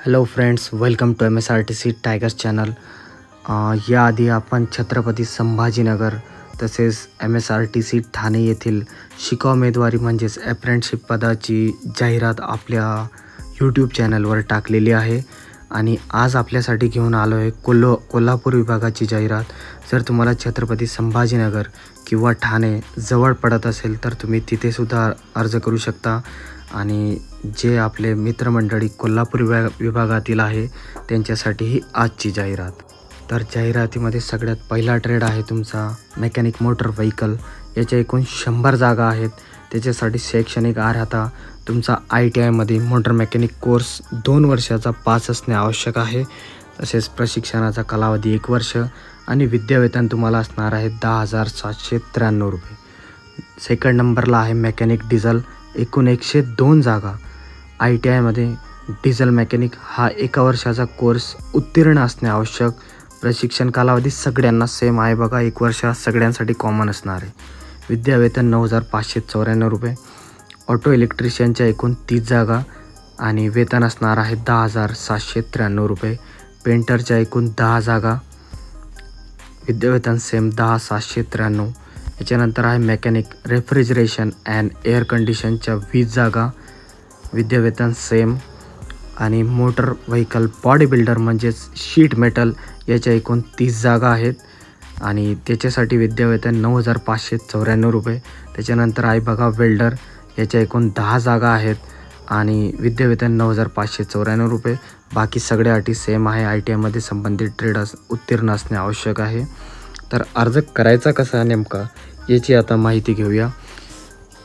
Hello friends welcome to M S R T C tigers channel याआधी आपण छत्रपती संभाजीनगर तसेच M S R T C Thane येथील शिका उमेदवारी म्हणजेच ॲप्रेंटशिप पदाची जाहिरात आपल्या यूट्यूब चॅनलवर टाकलेली आहे. आणि आज आपल्यासाठी घेऊन आलो आहे कोल्हा कोल्हापूर विभागाची जाहिरात. जर तुम्हाला छत्रपती संभाजीनगर किंवा ठाणे जवळ पडत असेल तर तुम्ही तिथेसुद्धा अर्ज करू शकता. आणि जे आपले मित्रमंडळी कोल्हापूर विभाग विभागातील आहे त्यांच्यासाठी ही आजची जाहिरात. तर जाहिरातीमध्ये सगळ्यात पहिला ट्रेड आहे तुमचा मेकॅनिक मोटर व्हेकल याच्या एकूण शंभर जागा आहेत. त्याच्यासाठी शैक्षणिक अर्हता तुमचा आय टी आयमध्ये मोटर मेकॅनिक कोर्स दोन वर्षाचा पास असणे आवश्यक आहे. तसेच प्रशिक्षणाचा कालावधी एक वर्ष आणि विद्यावेतन तुम्हाला असणार आहे दहा हजार सातशे त्र्याण्णव रुपये. सेकंड नंबरला आहे मेकॅनिक डिझल एकूण एकशे दोन जागा. आय टी आयमध्ये डिझेल मेकॅनिक हा एका वर्षाचा कोर्स उत्तीर्ण असणे आवश्यक. प्रशिक्षण कालावधी सगळ्यांना सेम आहे बघा. एक वर्ष हा सगळ्यांसाठी कॉमन असणार आहे. विद्यावेतन नऊ हजार पाचशे चौऱ्याण्णव रुपये. ऑटो इलेक्ट्रिशियनच्या एकूण तीस जागा आणि वेतन असणार आहे दहा हजार सातशे त्र्याण्णव रुपये. पेंटरच्या एकूण दहा जागा. विद्यावेतन सेम दहा सातशे त्र्याण्णव. याच्यानंतर आहे मेकॅनिक रेफ्रिजरेशन अँड एअर कंडिशनच्या वीस जागा. विद्यावेतन सेम आणि मोटर व्हेकल बॉडी बिल्डर म्हणजेच शीट मेटल याच्या एकूण तीस जागा आहेत. आणि त्याच्यासाठी विद्यावेतन नऊ हजार पाचशे चौऱ्याण्णव रुपये. त्याच्यानंतर आहे बघा वेल्डर याच्या एकूण दहा जागा आहेत. आणि विद्यावेतन नऊ हजार पाचशे चौऱ्याण्णव रुपये. बाकी सगळ्या अटी सेम आहे. आय टी आयमध्ये संबंधित ट्रेड अस उत्तीर्ण असणे आवश्यक आहे. तर अर्ज करायचा कसा नेमका? याची आता माहिती घेऊया.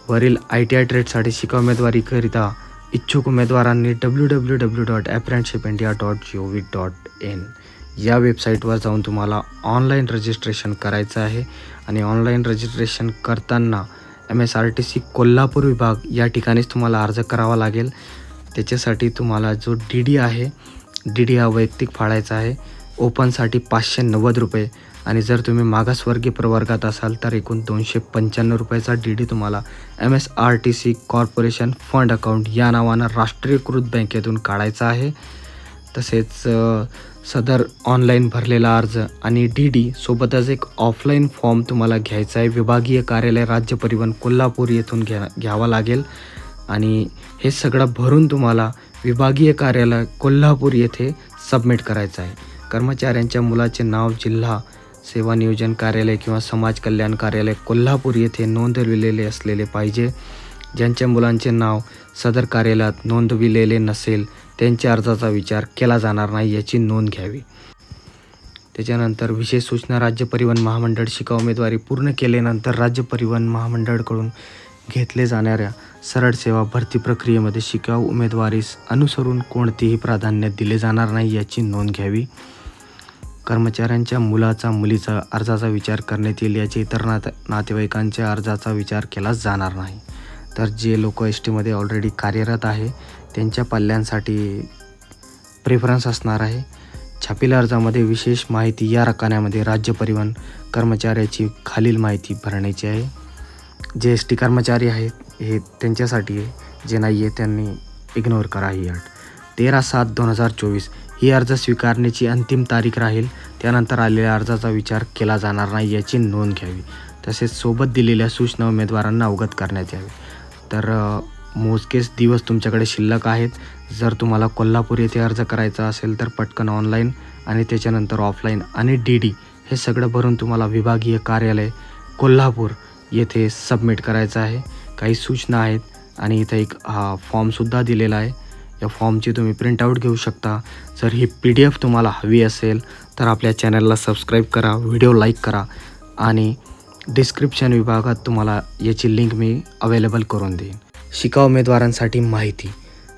वरील आय टी आय ट्रेडसाठी शिका उमेदवारीकरिता इच्छुक उमेदवारांनी W W W dot apprenticeship India dot G O V dot in या वेबसाईटवर जाऊन तुम्हाला ऑनलाईन रजिस्ट्रेशन करायचं आहे. आणि ऑनलाईन रजिस्ट्रेशन करताना M S R T C Kolhapur विभाग या ठिकाणीच तुम्हाला अर्ज करावा लागेल. त्याच्यासाठी तुम्हाला जो डी डी आहे डी डी हा वैयक्तिक फाळायचा आहे. ओपनसाठी पाचशे नव्वद रुपये. आणि जर तुम्ही मागासवर्गीय प्रवर्गात असाल तर एकूण दोनशे पंच्याण्णव रुपयाचा डी डी तुम्हाला M S R T C corporation fund account या नावानं राष्ट्रीयकृत बँकेतून काढायचा आहे. तसेच सदर ऑनलाईन भरलेला अर्ज आणि डी डी सोबतच एक ऑफलाईन फॉर्म तुम्हाला घ्यायचा आहे. विभागीय कार्यालय राज्य परिवहन कोल्हापूर येथून घ्या घ्यावा लागेल. आणि हे सगळं भरून तुम्हाला विभागीय कार्यालय कोल्हापूर येथे सबमिट करायचं आहे. कर्मचाऱ्यांच्या मुलाचे नाव जिल्हा सेवा नियोजन कार्यालय किंवा समाज कल्याण कार्यालय कोल्हापूर येथे नोंदविलेले असलेले पाहिजे. ज्यांच्या मुलांचे नाव सदर कार्यालयात नोंदविलेले नसेल त्यांच्या अर्जाचा विचार केला जाणार नाही याची नोंद घ्यावी. त्याच्यानंतर विशेष सूचना राज्य परिवहन महामंडळ शिका उमेदवारी पूर्ण केल्यानंतर राज्य परिवहन महामंडळकडून घेतले जाणाऱ्या सरळ सेवा भरती प्रक्रियेमध्ये शिकाऊ उमेदवारीस अनुसरून कोणतेही प्राधान्य दिले जाणार नाही याची नोंद घ्यावी. कर्मचाऱ्यांच्या मुलाचा मुलीचा अर्जाचा विचार करण्यात येईल याचे इतर नाते नातेवाईकांच्या अर्जाचा विचार केला जाणार नाही. तर जे लोक एस टीमध्ये ऑलरेडी कार्यरत आहे त्यांच्या पाल्यांसाठी प्रेफरन्स असणार आहे. छापील अर्जामध्ये विशेष माहिती या रकान्यामध्ये राज्य परिवहन कर्मचाऱ्याची खालील माहिती भरण्याची आहे. जे एस टी कर्मचारी आहेत हे त्यांच्यासाठी आहे. जे नाही आहे त्यांनी इग्नोर करा ही अट. तेरा सात दोन हजार चोवीस. ही अर्ज स्वीकारण्याची अंतिम तारीख राहील. त्यानंतर आलेल्या अर्जाचा विचार केला जाणार नाही याची नोंद घ्यावी. तसेच सोबत दिलेल्या सूचना उमेदवारांना अवगत करण्यात यावी. तर मोजकेच दिवस तुमच्याकडे शिल्लक आहेत. जर तुम्हाला कोल्हापूर येथे अर्ज करायचा असेल तर पटकन ऑनलाईन आणि त्याच्यानंतर ऑफलाईन आणि डी डी हे सगळं भरून तुम्हाला विभागीय कार्यालय कोल्हापूर येथे सबमिट करायचं आहे. काही सूचना आहेत आणि इथं एक हा फॉर्मसुद्धा दिलेला आहे. या फॉर्मची तुम्ही प्रिंटआउट घेऊ शकता. जर ही पी डी एफ तुम्हाला हवी असेल तर आपल्या चॅनलला सबस्क्राईब करा व्हिडिओ लाईक करा आणि डिस्क्रिप्शन विभागात तुम्हाला याची लिंक मी अवेलेबल करून देईन. शिका उमेदवारांसाठी माहिती.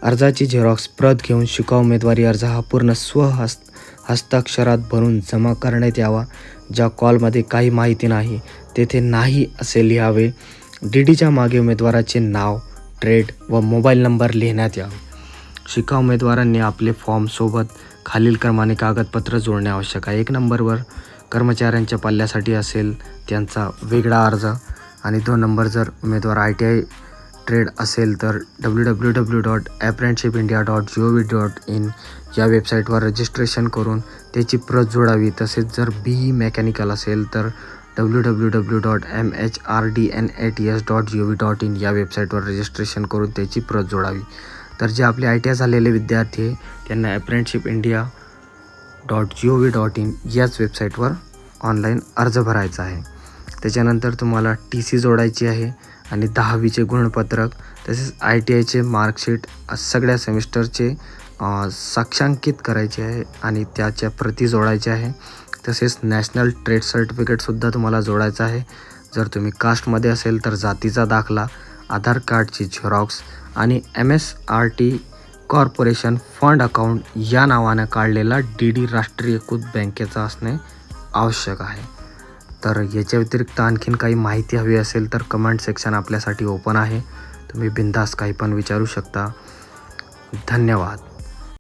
अर्जाची झेरॉक्स प्रत घेऊन शिका उमेदवारी अर्ज हा पूर्ण स्वहस्त हस्ताक्षरात भरून जमा करण्यात यावा ज्या कॉलमध्ये काही माहिती नाही तेथे नाही असे लिहावे. डी डीच्या मागे उमेदवाराचे नाव ट्रेड व मोबाईल नंबर लिहिण्यात यावे. शिका उमेदवारांनी आपले फॉर्मसोबत खालील क्रमाने कागदपत्र जोडणे आवश्यक आहे. एक नंबरवर कर्मचाऱ्यांच्या पल्ल्यासाठी असेल त्यांचा वेगळा अर्ज आणि दोन नंबर जर उमेदवार आय टी आय ट्रेड असेल तर W W W dot apprenticeship India dot G O V dot in या वेबसाईटवर रजिस्ट्रेशन करून त्याची प्रत जोडावी. तसेच जर बी ई मेकॅनिकल असेल तर W W W dot M H R D N A T S dot G O V dot in या वेबसाईटवर रजिस्ट्रेशन करून त्याची प्रत जोडावी. तर जे आपले आय टी आय झालेले विद्यार्थी आहे त्यांना apprenticeship India dot G O V dot in याच वेबसाईटवर ऑनलाईन अर्ज भरायचा आहे. त्याच्यानंतर तुम्हाला टी सी जोडायची आहे आणि दहावीचे गुणपत्रक तसेच आय टी आयचे मार्कशीट सगळ्या सेमिस्टरचे साक्षांकित करायचे आहे आणि त्याच्या प्रती जोडायच्या आहे. तसेच नॅशनल ट्रेड सर्टिफिकेटसुद्धा तुम्हाला जोडायचं आहे. जर तुम्ही कास्टमध्ये असेल तर जातीचा दाखला आधार कार्डची झेरॉक्स आणि M S R T corporation fund account या नावानं काढलेला डी डी राष्ट्रीयकृत बँकेचा असणे आवश्यक आहे. तर याच्या व्यतिरिक्त आणखीन काही माहिती हवी असेल तर कमेंट सेक्शन आपल्यासाठी ओपन आहे. तुम्ही बिंदास काही पण विचारू शकता. धन्यवाद.